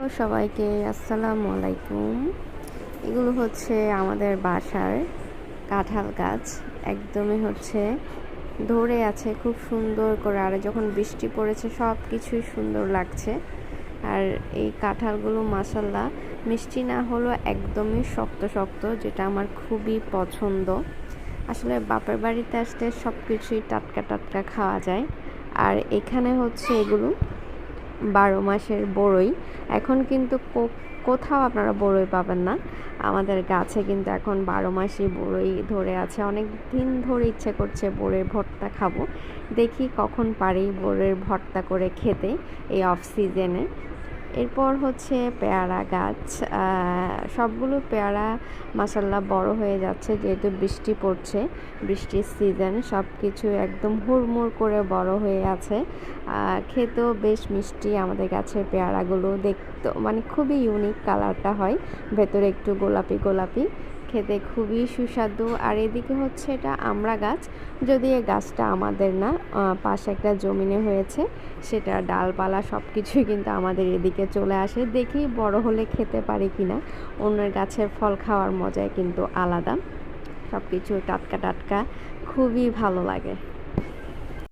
সবাইকে আসসালামু আলাইকুম। এগুলো হচ্ছে আমাদের বাসার কাঁঠাল গাছ। একদমই হচ্ছে ধরে আছে খুব সুন্দর করে। আর যখন বৃষ্টি পড়েছে সব কিছুই সুন্দর লাগছে। আর এই কাঁঠালগুলো মাসাল্লাহ মিষ্টি না হলেও একদমই শক্ত শক্ত, যেটা আমার খুবই পছন্দ। আসলে বাপের বাড়িতে আসতে সব কিছুই টাটকা টাটকা খাওয়া যায়। আর এখানে হচ্ছে এগুলো বারো মাসের বড়ই। এখন কিন্তু কোথাও আপনারা বড়ই পাবেন না। আমাদের গাছে কিন্তু এখন বারো মাসই বড়ই ধরে আছে। অনেক দিন ধরে ইচ্ছে করছে বড়ের ভর্তা খাব। দেখি কখন পারি বড়ের ভর্তা করে খেতে এই অফ সিজনে এরপর হচ্ছে পেয়ারা গাছ। সবগুলো পেয়ারা মাসাল্লাহ বড় হয়ে যাচ্ছে যেহেতু বৃষ্টি পড়ছে। বৃষ্টির সিজন সব কিছু একদম হুড়মুড় করে বড় হয়ে আছে। খেতেও বেশ মিষ্টি আমাদের গাছের পেয়ারাগুলো। দেখতে মানে খুবই ইউনিক কালারটা হয়। ভেতরে একটু গোলাপি গোলাপি। খেতে খুবই সুস্বাদু। আর এদিকে হচ্ছে এটা আমরা গাছ যদি এই গাছটা আমাদের না পাশে একটা জমিনে হয়েছে, সেটা ডালপালা সব কিছুই কিন্তু আমাদের এদিকে চলে আসে। দেখি বড় হলে খেতে পারি কিনা, অন্যের গাছের ফল খাওয়ার মজাই কিন্তু আলাদা। সব কিছু টাটকা টাটকা, খুবই ভালো লাগে।